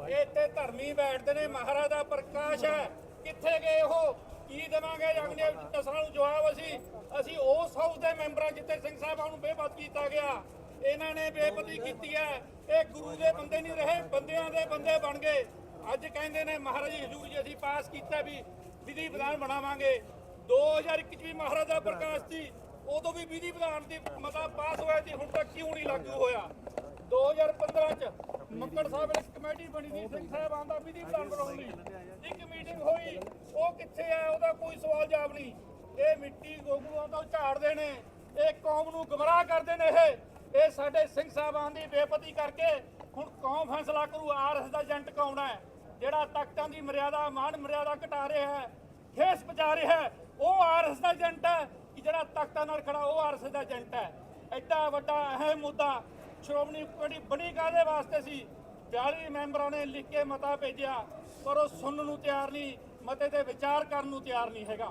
ਇੱਥੇ ਧਰਮੀ ਬੈਠਦੇ ਨੇ, ਮਹਾਰਾਜਾ ਪ੍ਰਕਾਸ਼ ਹੈ। ਕਿੱਥੇ ਗਏ ਉਹ? ਕੀ ਦੇਵਾਂਗੇ? ਅਗਲੇ ਨਸਲਾਂ ਨੂੰ ਜਵਾਬ ਅਸੀਂ। ਅਸੀਂ ਉਸ ਹਾਊਸ ਦੇ ਮੈਂਬਰਾਂ ਜਿੱਥੇ ਸਿੰਘ ਸਾਹਿਬਾਂ ਨੂੰ ਬੇਪਤ ਕੀਤਾ ਗਿਆ। ਇਹਨਾਂ ਨੇ ਬੇਪਤੀ ਕੀਤੀ ਹੈ। ਇਹ ਗੁਰੂ ਦੇ ਬੰਦੇ ਨਹੀਂ ਰਹੇ, ਬੰਦਿਆਂ ਦੇ ਬੰਦੇ ਬਣ ਗਏ। ਅੱਜ ਕਹਿੰਦੇ ਨੇ, ਮਹਾਰਾਜੀ ਹਜ਼ੂਰ ਜੀ, ਅਸੀਂ ਪਾਸ ਕੀਤਾ ਵੀ ਵਿਧੀ ਵਿਧਾਨ ਬਣਾਵਾਂਗੇ। 2021 ਚ ਵੀ ਮਹਾਰਾਜਾ ਪ੍ਰਕਾਸ਼ ਸੀ ਉਦੋਂ ਵੀ ਵਿਧੀ ਵਿਧਾਨ ਦੀ ਮਤਾ ਪਾਸ ਹੋਇਆ ਸੀ, ਹੁਣ ਤੱਕ ਕਿਉਂ ਨਹੀਂ ਲਾਗੂ ਹੋਇਆ? 2015 ਚ ਮੱਕੜ ਸਾਹਿਬ ਵਿੱਚ ਕਮੇਟੀ ਬਣੀ ਸੀ, ਸਿੰਘ ਸਾਹਿਬਾਨ ਦਾ ਵਿਧੀ ਵਿਧਾਨ ਬਣਾਉਣ ਲਈ। ਇੱਕ ਮੀਟਿੰਗ ਹੋਈ, ਉਹ ਕਿੱਥੇ ਹੈ ਉਹਦਾ ਕੋਈ ਸਵਾਲ ਜਵਾਬ ਨਹੀਂ। ਇਹ ਮਿੱਟੀ ਗੋਗਲੂਆਂ ਤੋਂ ਝਾੜਦੇ ਨੇ, ਇਹ ਕੌਮ ਨੂੰ ਗਮਰਾਹ ਕਰਦੇ ਨੇ ਇਹ। ਇਹ ਸਾਡੇ ਸਿੰਘ ਸਾਹਿਬਾਨ ਦੀ ਬੇਪਤੀ ਕਰਕੇ ਹੁਣ ਕੌਮ ਫੈਸਲਾ ਕਰੂ ਆਰਐਸ ਦਾ ਏਜੰਟ ਕੌਣ ਹੈ? ਜਿਹੜਾ ਤਖਤਾਂ ਦੀ ਮਰਿਆਦਾ ਮਾਨ ਮਰਿਆਦਾ ਘਟਾ ਰਿਹਾ ਹੈ ਠੇਸ ਪਹੁੰਚਾ ਰਿਹਾ ਹੈ, ਉਹ ਆਰਐਸ ਦਾ ਏਜੰਟ ਹੈ। ਕਿ ਜਿਹੜਾ ਤਖਤਾਂ ਨਾਲ ਖੜਾ, ਉਹ ਆਰਐਸ ਦਾ ਏਜੰਟ ਹੈ। ਐਡਾ ਵੱਡਾ ਅਹਿਮ ਮੁੱਦਾ ਸ਼੍ਰੋਮਣੀ ਕਮੇਟੀ ਬਣੀ ਕਾਦੇ ਵਾਸਤੇ ਸੀ? 42 ਮੈਂਬਰਾਂ ਨੇ ਲਿਖ ਕੇ ਮਤਾ ਭੇਜਿਆ, ਪਰ ਉਹ ਸੁਣਨ ਨੂੰ ਤਿਆਰ ਨਹੀਂ, ਮਤੇ ਤੇ ਵਿਚਾਰ ਕਰਨ ਨੂੰ ਤਿਆਰ ਨਹੀਂ ਹੈਗਾ।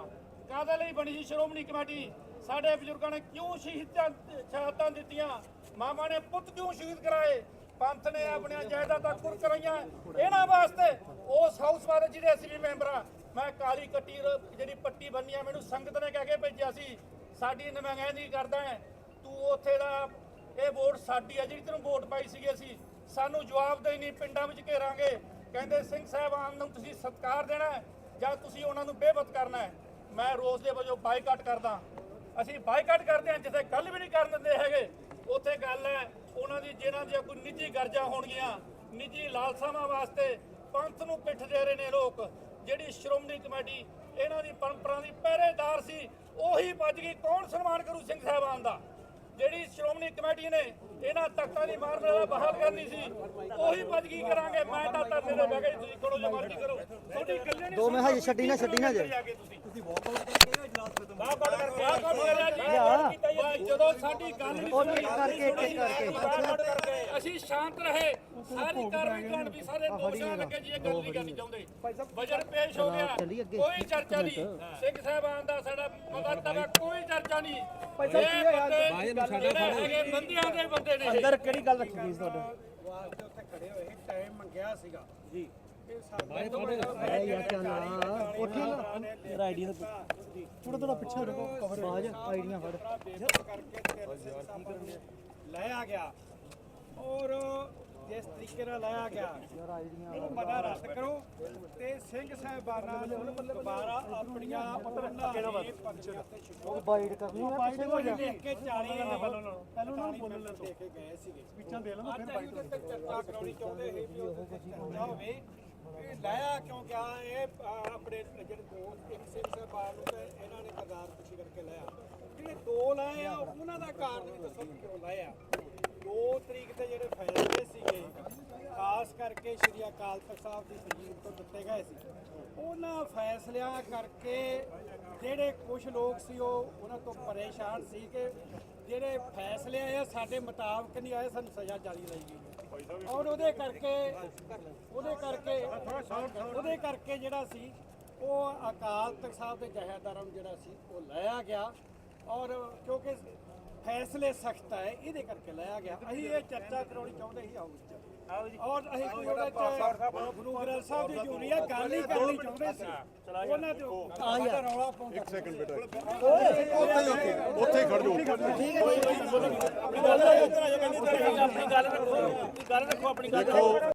ਕਾਦੇ ਲਈ ਬਣੀ ਸੀ ਸ਼੍ਰੋਮਣੀ ਕਮੇਟੀ? ਸਾਡੇ ਬਜ਼ੁਰਗਾਂ ਨੇ ਕਿਉਂ ਸ਼ਹੀਦਾਂ ਸ਼ਹਾਦਤਾਂ ਦਿੱਤੀਆਂ? ਮਾਮਾ ਨੇ ਪੁੱਤ ਕਿਉਂ ਸ਼ਹੀਦ ਕਰਾਏ? ਪੰਥ ਨੇ ਆਪਣੀਆਂ ਜਾਇਦਾਦਾਂ ਕੁਰ ਕਰਾਈਆਂ। ਇਹਨਾਂ ਵਾਸਤੇ ਉਸ ਹਾਊਸ ਵਾਲੇ ਜਿਹੜੇ ਅਸੀਂ ਵੀ ਮੈਂਬਰ ਆ, ਮੈਂ ਕਾਲੀ ਕੱਟੀ ਜਿਹੜੀ ਪੱਟੀ ਬੰਨੀ ਆ, ਮੈਨੂੰ ਸੰਗਤ ਨੇ ਕਹਿ ਕੇ ਭੇਜਿਆ ਸੀ, ਸਾਡੀ ਨੁਮਾਇੰਦਗੀ ਕਰਦਾ ਹੈ। ਤੂੰ ਉੱਥੇ ਦਾ ਇਹ ਵੋਟ ਸਾਡੀ ਆ, ਜਿਹੜੀ ਤੈਨੂੰ ਵੋਟ ਪਾਈ ਸੀਗੀ ਅਸੀਂ, ਸਾਨੂੰ ਜਵਾਬ ਦੇ ਨਹੀਂ, ਪਿੰਡਾਂ ਵਿੱਚ ਘੇਰਾਂਗੇ। ਕਹਿੰਦੇ ਸਿੰਘ ਸਾਹਿਬਾਨ ਨੂੰ ਤੁਸੀਂ ਸਤਿਕਾਰ ਦੇਣਾ ਜਾਂ ਤੁਸੀਂ ਉਹਨਾਂ ਨੂੰ ਬੇਬਤ ਕਰਨਾ ਹੈ? ਮੈਂ ਰੋਜ਼ ਦੇ ਵਜੋਂ ਬਾਈਕਾਟ ਕਰਦਾ। ਅਸੀਂ ਬਾਈਕਾਟ ਕਰਦੇ ਹਾਂ, ਜਿੱਥੇ ਗੱਲ ਵੀ ਨਹੀਂ ਕਰਨ ਦਿੰਦੇ ਹੈਗੇ। ਉੱਥੇ ਗੱਲ ਹੈ, ਉਹਨਾਂ ਦੀ ਜਿਹਨਾਂ ਦੀਆਂ ਕੋਈ ਨਿੱਜੀ ਗਰਜਾਂ ਹੋਣਗੀਆਂ, ਨਿੱਜੀ ਲਾਲਸਾਵਾਂ ਵਾਸਤੇ ਪੰਥ ਨੂੰ ਪਿੱਠ ਦੇ ਰਹੇ ਨੇ ਲੋਕ। ਜਿਹੜੀ ਸ਼੍ਰੋਮਣੀ ਕਮੇਟੀ, ਇਹਨਾਂ ਦੀ ਪਰੰਪਰਾ ਦੀ ਪਹਿਰੇਦਾਰ ਸੀ, ਉਹੀ ਭੱਜ ਗਈ। ਕੌਣ ਸਨਮਾਨ ਕਰੂ ਸਿੰਘ ਸਾਹਿਬਾਨ ਦਾ? ਜਿਹੜੀ ਸ਼੍ਰੋਮਣੀ ਕਮੇਟੀ ਨੇ ਇਹਨਾਂ ਤਖਤਾਂ ਦੀ ਮਾਰਨ ਵਾਲਾ ਬਹਾਲ ਕਰਨੀ ਸੀ ਉਹੀ ਭੱਜ ਗਈ ਕਰਾਂਗੇ। ਮੈਂ ਤਾਂ ਧਰਨੇ ਦੇ ਬਗੈਰ ਤੁਸੀਂ ਕਰੋ ਜੋ ਮਰਜ਼ੀ ਕਰੋ। ਤੁਹਾਡੀ ਇਕੱਲੇ ਨਹੀਂ ਦੋ ਮੈਂ ਹਜੇ ਛੱਡੀ ਨਾ ਛੱਡੀ ਨਾ ਜੇ ਤੁਸੀਂ। ਬਹੁਤ ਬਹੁਤ ਕਰਕੇ ਆਹ ਗੱਲ ਕਰਕੇ ਆਹ ਕੰਮ ਕਰਿਆ ਜੀ। ਜਦੋਂ ਸਾਡੀ ਗੱਲ ਨਹੀਂ ਉਹ ਸੁਣੀ ਇੱਕ ਕਰਕੇ, ਇੱਕ ਇੱਕ ਕਰਕੇ। ਬਾਰ-ਬਾਰ ਕਰਕੇ। ਅਸੀਂ ਸ਼ਾਂਤ ਰਹੇ। ਸਾਰੀ ਕਾਰਵਾਈ ਕਰਨ ਵੀ ਸਾਰੇ ਦੋਸ਼ਾਂ ਲੱਗੇ ਜੀ ਇਹ ਗੱਲ ਨਹੀਂ ਕਰਨੀ ਚਾਹੁੰਦੇ। ਬਜਟ ਪੇਸ਼ ਹੋ ਗਿਆ। ਚੱਲੀ ਅੱਗੇ। ਕੋਈ ਚਰਚਾ ਨਹੀਂ। ਸਿੰਘ ਸਾਹਿਬਾਨ ਦਾ ਸਾਡਾ ਮਤਾ ਤਵਾ ਕੋਈ ਨਹੀਂ। ਸਾਹਿਬ ਕੀ ਇਹ ਹੋਇਆ? ਬੰਦੇ ਜਿਹੜੇ ਹੈਗੇ ਬੰਦਿਆਂ ਦੇ ਬੰਦੇ ਨੇ ਇਹ। ਅੰਦਰ ਕਿਹੜੀ ਗੱਲ ਰੱਖੀ ਗਈ ਸੀ ਤੁਹਾਡੇ? ਵਾਸਤੇ ਉੱਥੇ ਖੜੇ ਹੋਏ ਸੀ ਟਾਈਮ ਮੰਗਿਆ ਸੀਗਾ ਜੀ ਇਹ ਸਾਡੇ ਐ ਯਾਰ ਕਿਆ ਨਾ। ਉੱਠੀ ਨਾ ਤੇਰਾ ਆਈਡੀਆ ਦਾ ਥੋੜਾ ਥੋੜਾ ਪਿੱਛੇ ਰੁਕੋ ਕਵਰ ਬਾਜ ਆਈਡੀਆਂ ਫੜ। ਕਰਕੇ ਗਿਆ। ਔਰ ਜਿਸ ਤਰੀਕੇ ਨਾਲ ਲਾਇਆ ਗਿਆ। ਉਹਨੂੰ ਮਤਾ ਰੱਦ ਕਰੋ ਤੇ ਸਿੰਘ ਸਾਹਿਬਾਨਾਂ ਨੂੰ ਦੁਬਾਰਾ ਆਪਣੀਆਂ ਉਹਨਾਂ ਦੇ ਪਰਚੀਆਂ ਤੇ ਛੁੱਟੋ ਬਾਈਟ ਕਰਨੀ ਆ ਬਾਈਟ ਹੋ ਜਾ? ਲਿਖ ਕੇ 40 ਪਹਿਲਾਂ ਉਹਨਾਂ ਨੂੰ ਬੋਲਣ ਦੇ ਕੇ ਗਏ ਸੀਗੇ। ਸਪੀਚਾਂ ਦੇ ਲਓ ਫਿਰ ਬਾਈਟ ਤੇ ਚਰਚਾ ਕਰਾਉਣੀ ਚਾਹੁੰਦੇ ਸੀ ਵੀ ਉਹ ਹੋਵੇ। ਇਹ ਲਾਇਆ ਕਿਉਂ ਗਿਆ? ਇਹ ਆਪਣੇ ਜਿਹੜੇ ਦੋ ਇੱਕ ਸਿੰਘ ਸਾਹਿਬਾਨ ਨੂੰ ਤੇ ਇਹਨਾਂ ਨੇ ਕਰਦਾਰ ਪੁੱਛੀ ਕਰਕੇ ਲਾਇਆ। ਜਿਹੜੇ ਦੋ ਲਾਏ ਆ ਉਹਨਾਂ ਦਾ ਕਾਰਨ ਵੀ ਦੱਸੋ ਕਿਉਂ ਲਾਇਆ 2 ਤਰੀਕ ਤੇ ਜਿਹੜੇ ਫੈਸਲੇ ਸੀਗੇ ਖਾਸ ਕਰਕੇ ਸ਼੍ਰੀ ਅਕਾਲ ਤਖਤ ਸਾਹਿਬ ਦੀ ਸਜੀਵ ਤੋਂ ਦਿੱਤੇ ਗਏ ਸੀ। ਉਹਨਾਂ ਫੈਸਲਿਆਂ ਕਰਕੇ ਜਿਹੜੇ ਕੁਝ ਲੋਕ ਸੀ, ਉਹ ਉਹਨਾਂ ਤੋਂ ਪਰੇਸ਼ਾਨ ਸੀ ਕਿ ਜਿਹੜੇ ਫੈਸਲੇ ਆਏ ਸਾਡੇ ਮੁਤਾਬਕ ਨਹੀਂ ਆਏ, ਸਾਨੂੰ ਸਜ਼ਾ ਜਾਰੀ ਲਈ ਗਈ। ਔਰ ਉਹਦੇ ਕਰਕੇ ਉਹਦੇ ਕਰਕੇ ਉਹਦੇ ਕਰਕੇ ਜਿਹੜਾ ਸੀ, ਉਹ ਅਕਾਲ ਤਖਤ ਸਾਹਿਬ ਦੇ ਜਹੇਦਾਰਾਂ ਨੂੰ ਜਿਹੜਾ ਸੀ, ਉਹ ਲਾਇਆ ਗਿਆ। ਔਰ ਕਿਉਂਕਿ ਫੈਸਲੇ ਸਖਤ ਹੈ ਇਹਦੇ ਕਰਕੇ ਲਾਇਆ ਗਿਆ। ਅਸੀਂ ਇਹ ਚਰਚਾ ਕਰਾਉਣੀ ਚਾਹੁੰਦੇ ਸੀ ਹਾਊਸ 'ਚ ਔਰ ਅਸੀਂ ਕੋਈ ਉਹਦੇ ਚ ਗੁਰੂ ਗ੍ਰੰਥ ਸਾਹਿਬ ਦੀ ਜੂਰੀ ਆ ਗੱਲ ਹੀ ਕਰਨੀ ਚਾਹੁੰਦੇ ਸੀ। ਉਹਨਾਂ ਤੇ ਆ ਯਾਰ ਰੌਲਾ ਪਾਉਂਦਾ ਇੱਕ ਸੈਕਿੰਡ ਬੇਟਾ ਉੱਥੇ ਖੜ ਜਾਓ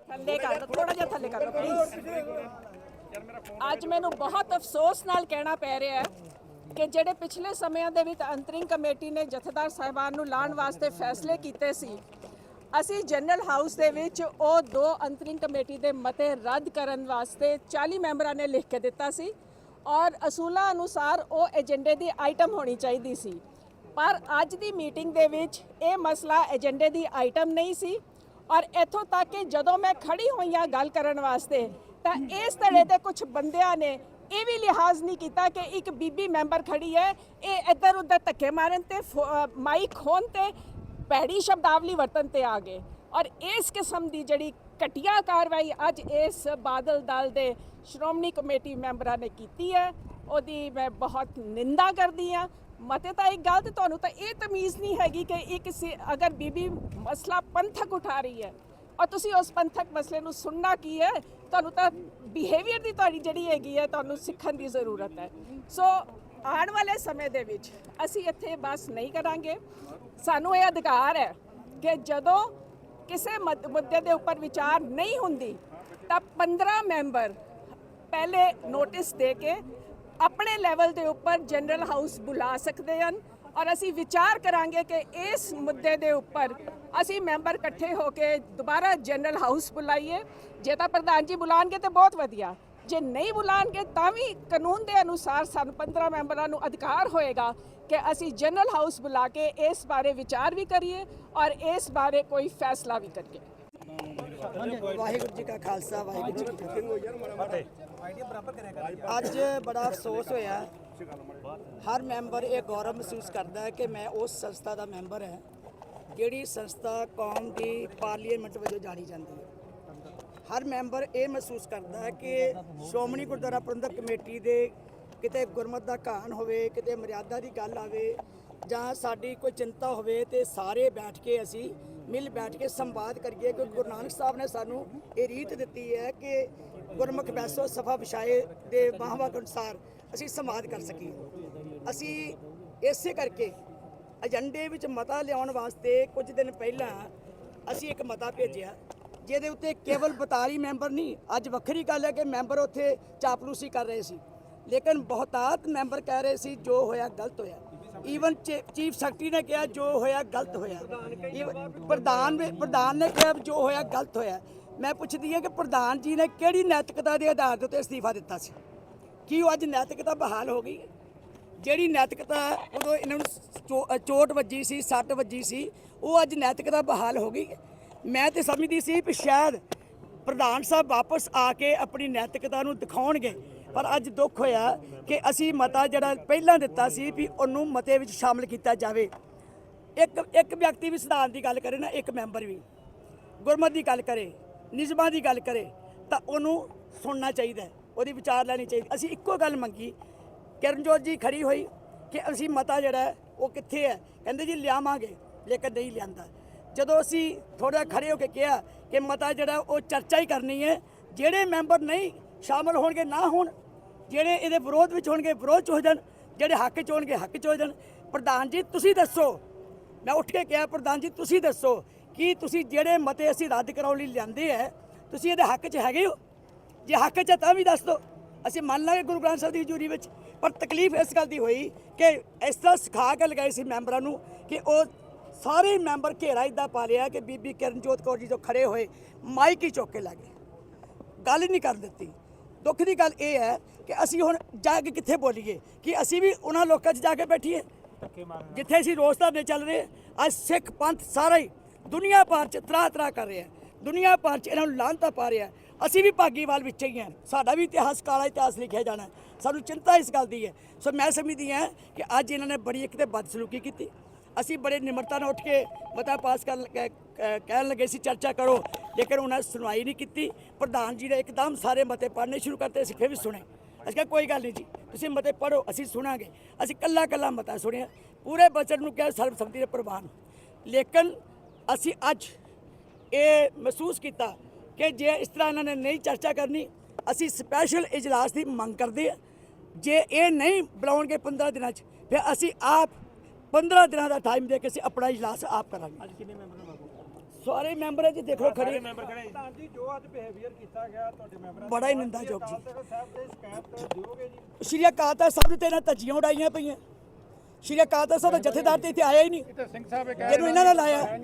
ਥੱਲੇ ਕਰ ਲਓ ਥੋੜਾ ਜਿਹਾ ਥੱਲੇ ਕਰ ਲਓ ਪਲੀਜ਼ ਅੱਜ ਮੈਨੂੰ ਬਹੁਤ ਅਫਸੋਸ ਨਾਲ ਕਹਿਣਾ ਪੈ ਰਿਹਾ ਹੈ ਕਿ ਜਿਹੜੇ ਪਿਛਲੇ ਸਮਿਆਂ ਦੇ ਵਿੱਚ ਅੰਤਰਿੰਗ ਕਮੇਟੀ ਨੇ ਜਥੇਦਾਰ ਸਾਹਿਬਾਨ ਨੂੰ ਲਾਣ ਵਾਸਤੇ ਫੈਸਲੇ ਕੀਤੇ ਸੀ, ਅਸੀਂ ਜਨਰਲ ਹਾਊਸ ਦੇ ਵਿੱਚ ਉਹ ਦੋ ਅੰਤਰਿੰਗ ਕਮੇਟੀ ਦੇ ਮਤੇ ਰੱਦ ਕਰਨ ਵਾਸਤੇ 40 ਮੈਂਬਰਾਂ ਨੇ ਲਿਖ ਕੇ ਦਿੱਤਾ ਸੀ ਔਰ ਅਸੂਲਾਂ ਅਨੁਸਾਰ ਉਹ ਏਜੰਡੇ ਦੀ ਆਈਟਮ ਹੋਣੀ ਚਾਹੀਦੀ ਸੀ। ਪਰ ਅੱਜ ਦੀ ਮੀਟਿੰਗ ਦੇ ਵਿੱਚ ਇਹ ਮਸਲਾ ਏਜੰਡੇ ਦੀ ਆਈਟਮ ਨਹੀਂ ਸੀ ਔਰ ਇੱਥੋਂ ਤੱਕ ਕਿ ਜਦੋਂ ਮੈਂ ਖੜੀ ਹੋਈਆਂ ਗੱਲ ਕਰਨ ਵਾਸਤੇ ਤਾਂ ਇਸ ਧੜੇ ਦੇ ਕੁਝ ਬੰਦਿਆਂ ਨੇ ਇਹ ਵੀ ਲਿਹਾਜ਼ ਨਹੀਂ ਕੀਤਾ ਕਿ ਇੱਕ ਬੀਬੀ ਮੈਂਬਰ ਖੜੀ ਹੈ। ਇਹ ਇੱਧਰ ਉੱਧਰ ਧੱਕੇ ਮਾਰਨ ਤੇ ਫੋ- ਮਾਈਕ ਖੋਣ ਤੇ ਭੈੜੀ ਸ਼ਬਦਾਵਲੀ ਵਰਤਨ ਤੇ ਆ ਗਏ। ਔਰ ਇਸ ਕਿਸਮ ਦੀ ਜਿਹੜੀ ਘਟੀਆ ਕਾਰਵਾਈ ਅੱਜ ਇਸ ਬਾਦਲ ਦਲ ਦੇ ਸ਼੍ਰੋਮਣੀ ਕਮੇਟੀ ਮੈਂਬਰਾਂ ਨੇ ਕੀਤੀ ਹੈ, ਉਹਦੀ ਮੈਂ ਬਹੁਤ ਨਿੰਦਾ ਕਰਦੀ ਹਾਂ। ਮਤੇ ਤਾਂ ਇੱਕ ਗੱਲ ਤੇ ਤੁਹਾਨੂੰ ਤਾਂ ਇਹ ਤਮੀਜ਼ ਨਹੀਂ ਹੈਗੀ ਕਿ ਇੱਕ ਸਿ- ਅਗਰ ਬੀਬੀ ਮਸਲਾ ਪੰਥਕ ਉਠਾ ਰਹੀ ਹੈ ਔਰ ਤੁਸੀਂ ਉਸ ਪੰਥਕ ਮਸਲੇ ਨੂੰ ਸੁਣਨਾ ਕੀ ਹੈ? ਤੁਹਾਨੂੰ ਤਾਂ ਬਿਹੇਵੀਅਰ ਦੀ ਤੁਹਾਡੀ ਜਿਹੜੀ ਹੈਗੀ ਹੈ, ਤੁਹਾਨੂੰ ਸਿੱਖਣ ਦੀ ਜ਼ਰੂਰਤ ਹੈ। ਸੋ ਆਉਣ ਵਾਲੇ ਸਮੇਂ ਦੇ ਵਿੱਚ ਅਸੀਂ ਇੱਥੇ ਬਸ ਨਹੀਂ ਕਰਾਂਗੇ। ਸਾਨੂੰ ਇਹ ਅਧਿਕਾਰ ਹੈ ਕਿ ਜਦੋਂ ਕਿਸੇ ਮਦ- ਮੁੱਦੇ ਦੇ ਉੱਪਰ ਵਿਚਾਰ ਨਹੀਂ ਹੁੰਦੀ, ਤਾਂ 15 ਮੈਂਬਰ ਪਹਿਲੇ ਨੋਟਿਸ ਦੇ ਕੇ ਆਪਣੇ ਲੈਵਲ ਦੇ ਉੱਪਰ ਜਨਰਲ ਹਾਊਸ ਬੁਲਾ ਸਕਦੇ ਹਨ। ਔਰ ਅਸੀਂ ਵਿਚਾਰ ਕਰਾਂਗੇ ਕਿ ਇਸ ਮੁੱਦੇ ਦੇ ਉੱਪਰ ਅਸੀਂ ਮੈਂਬਰ ਇਕੱਠੇ ਹੋ ਕੇ ਦੁਬਾਰਾ ਜਨਰਲ ਹਾਊਸ ਬੁਲਾਈਏ। ਜੇ ਤਾਂ ਪ੍ਰਧਾਨ ਜੀ ਬੁਲਾਣਗੇ ਤੇ ਬਹੁਤ ਵਧੀਆ। ਜੇ ਨਹੀਂ ਬੁਲਾਣਗੇ ਤਾਂ ਵੀ ਕਾਨੂੰਨ ਦੇ ਅਨੁਸਾਰ ਸਾਨੂੰ 15 ਮੈਂਬਰਾਂ ਨੂੰ ਅਧਿਕਾਰ ਹੋਏਗਾ ਕਿ ਅਸੀਂ ਜਨਰਲ ਹਾਊਸ ਬੁਲਾ ਕੇ ਇਸ ਬਾਰੇ ਵਿਚਾਰ ਵੀ ਕਰੀਏ ਔਰ ਇਸ ਬਾਰੇ ਕੋਈ ਫੈਸਲਾ ਵੀ ਕਰੀਏ। ਵਾਹਿਗੁਰੂ ਜੀ ਕਾ ਖਾਲਸਾ, ਵਾਹਿਗੁਰੂ ਜੀ ਕੀ ਫਤਿਹ। ਅੱਜ ਬੜਾ ਅਫਸੋਸ ਹੋਇਆ। ਹਰ ਮੈਂਬਰ ਇਹ ਗੌਰਵ ਮਹਿਸੂਸ ਕਰਦਾ ਹੈ ਕਿ ਮੈਂ ਉਸ ਸੰਸਥਾ ਦਾ ਮੈਂਬਰ ਹਾਂ, ਜਿਹੜੀ ਸੰਸਥਾ ਕੌਮ ਦੀ ਪਾਰਲੀਮੈਂਟ ਵਜੋਂ ਜਾਣੀ ਜਾਂਦੀ ਹੈ। ਹਰ ਮੈਂਬਰ ਇਹ ਮਹਿਸੂਸ ਕਰਦਾ ਹੈ ਕਿ ਸ਼੍ਰੋਮਣੀ ਗੁਰਦੁਆਰਾ ਪ੍ਰਬੰਧਕ ਕਮੇਟੀ ਦੇ ਕਿਤੇ ਗੁਰਮਤ ਦਾ ਘਾਣ ਹੋਵੇ, ਕਿਤੇ ਮਰਿਆਦਾ ਦੀ ਗੱਲ ਆਵੇ ਜਾਂ ਸਾਡੀ ਕੋਈ ਚਿੰਤਾ ਹੋਵੇ ਤੇ ਸਾਰੇ ਬੈਠ ਕੇ ਅਸੀਂ ਮਿਲ ਬੈਠ ਕੇ ਸੰਵਾਦ ਕਰੀਏ ਕਿ ਗੁਰੂ ਨਾਨਕ ਸਾਹਿਬ ਨੇ ਸਾਨੂੰ ਇਹ ਰੀਤ ਦਿੱਤੀ ਹੈ ਕਿ ਗੁਰਮੁਖ ਬੈਸੋ ਸਫਾ ਵਿਛਾਏ ਦੇ ਵਾਹਵਾ ਅਨੁਸਾਰ ਅਸੀਂ ਸੰਵਾਦ ਕਰ ਸਕੀਏ। ਅਸੀਂ ਇਸੇ ਕਰਕੇ ਏਜੰਡੇ ਵਿੱਚ ਮਤਾ ਲਿਆਉਣ ਵਾਸਤੇ ਕੁਝ ਦਿਨ ਪਹਿਲਾਂ ਅਸੀਂ ਇੱਕ ਮਤਾ ਭੇਜਿਆ, ਜਿਹਦੇ ਉੱਤੇ ਕੇਵਲ 42 ਮੈਂਬਰ ਨਹੀਂ, ਅੱਜ ਵੱਖਰੀ ਗੱਲ ਹੈ ਕਿ ਮੈਂਬਰ ਉੱਥੇ ਚਾਪਲੂਸੀ ਕਰ ਰਹੇ ਸੀ। ਲੇਕਿਨ ਬਹੁਤਾਤ ਮੈਂਬਰ ਕਹਿ ਰਹੇ ਸੀ ਜੋ ਹੋਇਆ, ਗਲਤ ਹੋਇਆ। ਈਵਨ ਚੀਫ ਸੈਕਟਰੀ ਨੇ ਕਿਹਾ ਜੋ ਹੋਇਆ ਗਲਤ ਹੋਇਆ। Even ਪ੍ਰਧਾਨ ਪ੍ਰਧਾਨ ਨੇ ਕਿਹਾ ਜੋ ਹੋਇਆ ਗਲਤ ਹੋਇਆ। ਮੈਂ ਪੁੱਛਦੀ ਹਾਂ ਕਿ ਪ੍ਰਧਾਨ ਜੀ ਨੇ ਕਿਹੜੀ ਨੈਤਿਕਤਾ ਦੇ ਆਧਾਰ ਦੇ ਉੱਤੇ ਅਸਤੀਫਾ ਦਿੱਤਾ ਸੀ? ਕੀ ਉਹ ਅੱਜ ਨੈਤਿਕਤਾ ਬਹਾਲ ਹੋ ਗਈ? ਜਿਹੜੀ ਨੈਤਿਕਤਾ ਉਦੋਂ ਇਹਨਾਂ ਨੂੰ ਚੋ- ਚੋਟ ਵੱਜੀ ਸੀ, ਸੱਟ ਵੱਜੀ ਸੀ, ਉਹ ਅੱਜ ਨੈਤਿਕਤਾ ਬਹਾਲ ਹੋ ਗਈ। ਮੈਂ ਤੇ ਸਮਝਦੀ ਸੀ ਕਿ ਸ਼ਾਇਦ ਪ੍ਰਧਾਨ ਸਾਹਿਬ ਵਾਪਸ ਆ ਕੇ ਆਪਣੀ ਨੈਤਿਕਤਾ ਨੂੰ ਦਿਖਾਉਣਗੇ। ਪਰ ਅੱਜ ਦੁੱਖ ਹੋਇਆ ਕਿ ਅਸੀਂ ਮਤਾ ਜਿਹੜਾ ਪਹਿਲਾਂ ਦਿੱਤਾ ਸੀ ਵੀ ਉਹਨੂੰ ਮਤੇ ਵਿੱਚ ਸ਼ਾਮਲ ਕੀਤਾ ਜਾਵੇ। ਇੱਕ ਇੱਕ ਵਿਅਕਤੀ ਵੀ ਸਿਧਾਂਤ ਦੀ ਗੱਲ ਕਰੇ ਨਾ, ਇੱਕ ਮੈਂਬਰ ਵੀ। ਗੁਰਮਤ ਦੀ ਗੱਲ ਕਰੇ, ਨਿਯਮਾਂ ਦੀ ਗੱਲ ਕਰੇ, ਤਾਂ ਉਹਨੂੰ ਸੁਣਨਾ ਚਾਹੀਦਾ ਉਹਦੀ ਵਿਚਾਰ ਲੈਣੀ ਚਾਹੀਦੀ। ਅਸੀਂ ਇੱਕੋ ਗੱਲ ਮੰਗੀ, ਕਿਰਨਜੋਤ ਜੀ ਖੜੀ ਹੋਈ ਕਿ ਅਸੀਂ ਮਤਾ ਜਿਹੜਾ ਉਹ ਕਿੱਥੇ ਹੈ? ਕਹਿੰਦੇ ਜੀ ਲਿਆਵਾਂਗੇ, ਲੇਕਿਨ ਨਹੀਂ ਲਿਆਂਦਾ। ਜਦੋਂ ਅਸੀਂ ਥੋੜਾ ਖੜੇ ਹੋ ਕੇ ਕਿਹਾ ਕਿ ਮਤਾ ਜਿਹੜਾ ਉਹ ਚਰਚਾ ਹੀ ਕਰਨੀ ਹੈ, ਜਿਹੜੇ ਮੈਂਬਰ ਨਹੀਂ ਸ਼ਾਮਲ ਹੋਣਗੇ, ਨਾ ਹੋਣ ਜਿਹੜੇ ਇਹਦੇ ਵਿਰੋਧ ਵਿੱਚ ਹੋਣਗੇ, ਵਿਰੋਧ ਚ ਹੋ ਜਾਣ, ਜਿਹੜੇ ਹੱਕ ਚ ਹੋਣਗੇ, ਹੱਕ ਚ ਹੋ ਜਾਣ। ਪ੍ਰਧਾਨ ਜੀ, ਤੁਸੀਂ ਦੱਸੋ। ਮੈਂ ਉੱਠ ਕੇ ਕਿਹਾ, ਪ੍ਰਧਾਨ ਜੀ, ਤੁਸੀਂ ਦੱਸੋ ਕਿ ਤੁਸੀਂ ਜਿਹੜੇ ਮਤੇ ਅਸੀਂ ਰੱਦ ਕਰਾਉਣ ਲਈ ਲਿਆਂਦੇ ਹੈ ਤੁਸੀਂ ਇਹਦੇ ਹੱਕ 'ਚ ਹੈਗੇ ਹੋ? ਜੇ ਹੱਕ 'ਚ ਹੈ ਤਾਂ ਵੀ ਦੱਸ ਦਿਓ। ਅਸੀਂ ਮੰਨ ਲਾਂਗੇ ਗੁਰੂ ਗ੍ਰੰਥ ਸਾਹਿਬ ਦੀ ਹਜ਼ੂਰੀ ਵਿੱਚ, ਪਰ ਤਕਲੀਫ ਇਸ ਗੱਲ ਦੀ ਹੋਈ ਕਿ ਇਸ ਤਰ੍ਹਾਂ ਸਿਖਾ ਕੇ ਲਗਾਏ ਸੀ ਮੈਂਬਰਾਂ ਨੂੰ ਕਿ ਉਹ ਸਾਰੇ ਮੈਂਬਰ ਘੇਰਾ ਇਦਾਂ ਪਾ ਲਿਆ ਕਿ ਬੀਬੀ ਕਿਰਨਜੋਤ ਕੌਰ ਜੀ ਜੋ ਖੜੇ ਹੋਏ, ਮਾਈਕ ਹੀ ਚੁੱਕ ਕੇ ਲੱਗੇ ਗੱਲ ਹੀ ਨਹੀਂ ਕਰ ਦਿੱਤੀ। ਦੁੱਖ ਦੀ ਗੱਲ ਇਹ ਹੈ ਕਿ ਅਸੀਂ ਹੁਣ ਜਾ ਕੇ ਕਿੱਥੇ ਬੋਲੀਏ? ਕਿ ਅਸੀਂ ਵੀ ਉਹਨਾਂ ਲੋਕਾਂ 'ਚ ਜਾ ਕੇ ਬੈਠੀਏ? ਜਿੱਥੇ ਅਸੀਂ ਰੋਜ਼ ਧਰਨੇ ਚੱਲ ਰਹੇ ਅੱਜ ਸਿੱਖ ਪੰਥ ਸਾਰਾ ਹੀ ਦੁਨੀਆ ਭਰ 'ਚ ਤਰਾ ਤਰਾ ਕਰ ਰਿਹਾ ਦੁਨੀਆ ਭਰ 'ਚ ਇਹਨਾਂ ਨੂੰ ਲਾਂਤਾ ਪਾ ਰਿਹਾ ਅਸੀਂ ਵੀ ਭਾਗੀਵਾਲ ਵਿੱਚ ਹੀ ਹਾਂ। ਸਾਡਾ ਵੀ ਇਤਿਹਾਸ ਕਾਲਾ ਇਤਿਹਾਸ ਲਿਖਿਆ ਜਾਣਾ। ਸਾਨੂੰ ਚਿੰਤਾ ਇਸ ਗੱਲ ਦੀ ਹੈ। ਸੋ ਮੈਂ ਸਮਝਦੀ ਹਾਂ ਕਿ ਅੱਜ ਇਹਨਾਂ ਨੇ ਬੜੀ ਇੱਕ ਤੇ ਬਦਸਲੂਕੀ ਕੀਤੀ। ਅਸੀਂ ਬੜੇ ਨਿਮਰਤਾ ਨਾਲ ਉੱਠ ਕੇ ਮਤਾ ਪਾਸ ਕਰਨ ਕਹਿ- ਕਹਿਣ ਲੱਗੇ ਸੀ, ਚਰਚਾ ਕਰੋ। ਲੇਕਿਨ ਉਹਨਾਂ ਨੇ ਸੁਣਵਾਈ ਨਹੀਂ ਕੀਤੀ, ਪ੍ਰਧਾਨ ਜੀ ਨੇ ਇੱਕਦਮ ਸਾਰੇ ਮਤੇ ਪੜ੍ਹਨੇ ਸ਼ੁਰੂ ਕਰਤੇ, ਅਸੀਂ ਫਿਰ ਵੀ ਸੁਣੇ। ਅਸੀਂ ਕਿਹਾ, ਕੋਈ ਗੱਲ ਨਹੀਂ ਜੀ, ਤੁਸੀਂ ਮਤੇ ਪੜ੍ਹੋ, ਅਸੀਂ ਸੁਣਾਂਗੇ। ਅਸੀਂ ਕੱਲਾ ਕੱਲਾ ਮਤਾ ਸੁਣਿਆ। ਪੂਰੇ ਬਜਟ ਨੂੰ ਕਿਹਾ ਸਰਬਸੰਮਤੀ ਦੇ ਪ੍ਰਵਾਨ। ਲੇਕਿਨ ਅਸੀਂ ਅੱਜ ਇਹ ਮਹਿਸੂਸ ਕੀਤਾ ਕਿ ਜੇ ਇਸ ਤਰ੍ਹਾਂ ਇਹਨਾਂ ਨੇ ਨਹੀਂ ਚਰਚਾ ਕਰਨੀ, ਅਸੀਂ ਸਪੈਸ਼ਲ ਇਜਲਾਸ ਦੀ ਮੰਗ ਕਰਦੇ ਹਾਂ। ਜੇ ਇਹ ਨਹੀਂ ਬੁਲਾਉਣਗੇ 15 ਦਿਨਾਂ 'ਚ, ਫਿਰ ਅਸੀਂ ਆਪ 15 ਦਿਨਾਂ ਦਾ ਟਾਈਮ ਦੇ ਕੇ ਅਸੀਂ ਆਪਣਾ ਇਜਲਾਸ ਆਪ ਕਰਾਂਗੇ। ਅੱਜ ਕਿੰਨੇ ਮੈਂਬਰ ਸਾਰੇ ਮੈਂਬਰ ਹੈ ਜੀ ਦੇਖ ਖੜੇ। ਪ੍ਰਧਾਨ ਜੀ ਜੋ ਅੱਜ ਬਿਹੇਵੀਅਰ ਕੀਤਾ ਗਿਆ ਤੁਹਾਡੇ ਮੈਂਬਰਾਂ ਬੜਾ ਹੀ ਨਿੰਦਾਯੋਗ ਜੀ? ਸ਼੍ਰੀ ਅਕਾਲ ਤਖਤ ਸਾਹਿਬ ਦੇ ਤੇ ਇਹਨਾਂ ਧੱਜੀਆਂ ਉਡਾਈਆਂ ਪਈਆਂ। ਸ਼੍ਰੀ ਅਕਾਲ ਤਖਤ ਸਾਹਿਬ ਦਾ ਜਥੇਦਾਰ ਤੇ ਇੱਥੇ ਆਇਆ ਹੀ ਨਹੀਂ। ਸਿੰਘ ਸਾਹਿਬ ਇਹ ਜਿਹਨੂੰ ਇਹਨਾਂ ਨੇ ਲਾਇਆ।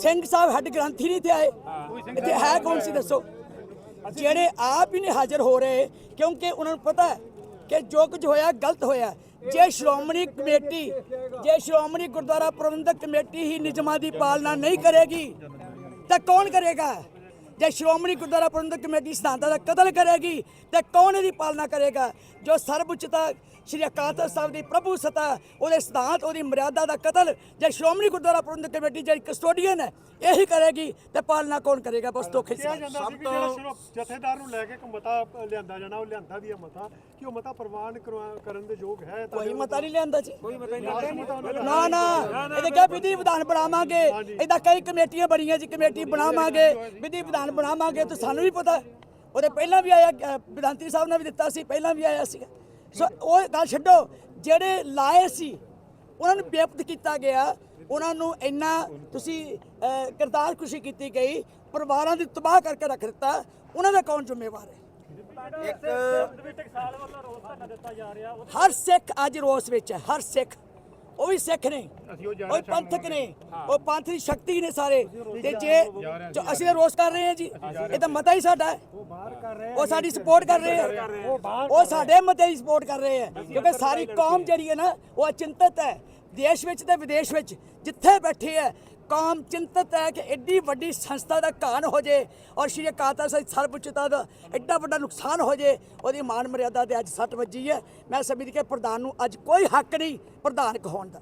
ਸਿੰਘ ਸਾਹਿਬ ਹੈੱਡ ਗ੍ਰੰਥੀ ਨਹੀਂ ਇੱਥੇ ਆਏ। ਇੱਥੇ ਹੈ ਕੌਣ ਸੀ ਦੱਸੋ? ਜਿਹੜੇ ਆਪ ਹੀ ਨਹੀਂ ਹਾਜ਼ਰ ਹੋ ਰਹੇ ਕਿਉਂਕਿ ਉਹਨਾਂ ਨੂੰ ਪਤਾ ਹੈ ਕਿ ਜੋ ਕੁਝ ਹੋਇਆ ਗਲਤ ਹੋਇਆ। ਜੇ ਸ਼੍ਰੋਮਣੀ ਕਮੇਟੀ, ਜੇ ਸ਼੍ਰੋਮਣੀ ਗੁਰਦੁਆਰਾ ਪ੍ਰਬੰਧਕ ਕਮੇਟੀ ਹੀ ਨਿਯਮਾਂ ਦੀ ਪਾਲਣਾ ਨਹੀਂ ਕਰੇਗੀ, ਤਾਂ ਕੌਣ ਕਰੇਗਾ? ਜੇ ਸ਼੍ਰੋਮਣੀ ਗੁਰਦੁਆਰਾ ਪ੍ਰਬੰਧਕ ਕਮੇਟੀ ਸਿਧਾਂਤਾਂ ਦਾ ਕਤਲ ਕਰੇਗੀ ਤਾਂ ਕੌਣ ਇਹਦੀ ਪਾਲਣਾ ਕਰੇਗਾ? ਜੋ ਸਰਬ ਉੱਚਤਾ ਸ਼੍ਰੀ ਅਕਾਲ ਤਖਤ ਸਾਹਿਬ ਦੀ ਪ੍ਰਭੂ ਸਤਾ ਉਹਦੇ ਸਿਧਾਂਤ ਉਹਦੀ ਮਰਿਆਦਾ ਦਾ ਕਤਲ ਜੇ ਸ਼੍ਰੋਮਣੀ ਗੁਰਦੁਆਰਾ ਪ੍ਰਬੰਧਕ ਕਮੇਟੀ ਜਿਹੜੀ ਕਸਟੋਡੀਅਨ ਹੈ ਇਹੀ ਕਰੇਗੀ ਤੇ ਪਾਲਣਾ ਕੌਣ ਕਰੇਗਾ? ਬਸ ਧੋਖੇ ਕਿਹਾ ਸਾਹਿਬ ਜਾਂਦਾ ਸੀ ਕਿ ਜਿਹੜਾ ਸਿਰਫ ਜਥੇਦਾਰ ਨੂੰ ਲੈ ਕੇ ਇੱਕ ਮਤਾ ਲਿਆਂਦਾ ਜਾਣਾ ਉਹ ਲਿਆਂਦਾ ਵੀ ਹੈ ਮਤਾ ਕਿ ਉਹ ਮਤਾ ਪ੍ਰਵਾਨ ਕਰਨ ਦੇ ਯੋਗ ਹੈ ਤਾਂ ਕੋਈ ਮਤਾ ਨਹੀਂ ਲਿਆਂਦਾ ਜੀ। ਨਾ ਨਾ ਇਹਦੇ ਕਿਹਾ ਵਿਧੀ ਵਿਧਾਨ ਬਣਾਵਾਂਗੇ। ਇਹਦਾ ਕਈ ਕਮੇਟੀਆਂ ਬਣੀਆਂ ਜੀ ਕਮੇਟੀ ਬਣਾਵਾਂਗੇ। ਵਿਧੀ ਵਿਧਾਨ ਬਣਾਵਾਂਗੇ ਤਾਂ ਸਾਨੂੰ ਵੀ ਪਤਾ ਹੈ। ਉਹਦੇ ਪਹਿਲਾਂ ਵੀ ਆਇਆ ਵਿਧਾਨਤੀ ਸਾਹਿਬ ਨੇ ਵੀ ਦਿੱਤਾ ਸੀ ਪਹਿਲਾਂ ਵੀ ਆਇਆ ਸੀਗਾ ਸੋ ਉਹ ਗੱਲ ਛੱਡੋ ਜਿਹੜੇ ਲਾਏ ਸੀ ਉਹਨਾਂ ਨੂੰ ਬੇਅਦਬ ਕੀਤਾ ਗਿਆ ਉਹਨਾਂ ਨੂੰ ਇੰਨਾ ਤੁਸੀਂ ਅ, ਕਿਰਦਾਰ ਖੁਸ਼ੀ ਕੀਤੀ ਗਈ ਪਰਿਵਾਰਾਂ ਦੀ ਤਬਾਹ ਕਰਕੇ ਰੱਖ ਦਿੱਤਾ ਉਹਨਾਂ ਦਾ ਕੌਣ ਜ਼ਿੰਮੇਵਾਰ ਹੈ ਹਰ ਸਿੱਖ ਅੱਜ ਰੋਸ ਵਿੱਚ ਹੈ ਹਰ ਸਿੱਖ ਉਹ ਵੀ ਸਿੱਖ ਨੇ। ਉਹ ਵੀ ਪੰਥਕ ਨੇ। ਉਹ ਪੰਥ ਦੀ ਸ਼ਕਤੀ ਨੇ ਸਾਰੇ। ਤੇ ਜੇ ਜੋ ਅਸੀਂ ਰੋਸ ਕਰ ਰਹੇ ਹਾਂ ਜੀ। ਇਹ ਤਾਂ ਮਤਾ ਹੀ ਸਾਡਾ ਹੈ। ਉਹ ਸਾਡੀ ਸਪੋਰਟ ਕਰ ਰਹੇ ਹੈ। ਉਹ ਸਾਡੇ ਮਤੇ ਦੀ ਸਪੋਰਟ ਕਰ ਰਹੇ ਹੈ। ਕਿਉਂਕਿ ਸਾਰੀ ਕੌਮ ਜਿਹੜੀ ਹੈ ਨਾ ਉਹ ਅਚਿੰਤਤ ਹੈ। ਦੇਸ਼ ਵਿੱਚ ਤੇ ਵਿਦੇਸ਼ ਵਿੱਚ ਜਿੱਥੇ ਬੈਠੇ ਹੈ ਕੌਮ ਚਿੰਤਤ ਹੈ ਕਿ ਐਡੀ ਵੱਡੀ ਸੰਸਥਾ ਦਾ ਘਾਣ ਹੋ ਜੇ ਔਰ ਸ਼੍ਰੀ ਅਕਾਲ ਤਖਤ ਸਾਹਿਬ ਸਰਬਉੱਚਤਾ ਦਾ ਐਡਾ ਵੱਡਾ ਨੁਕਸਾਨ ਹੋ ਜੇ, ਉਹਦੀ ਮਾਨ ਮਰਿਆਦਾ ਤੇ ਅੱਜ ਸੱਟ ਵੱਜੀ ਹੈ। ਮੈਂ ਸਮਝਦੀ ਕਿ ਪ੍ਰਧਾਨ ਨੂੰ ਅੱਜ ਕੋਈ ਹੱਕ ਨਹੀਂ ਪ੍ਰਧਾਨ ਕਹਾਉਣ ਦਾ।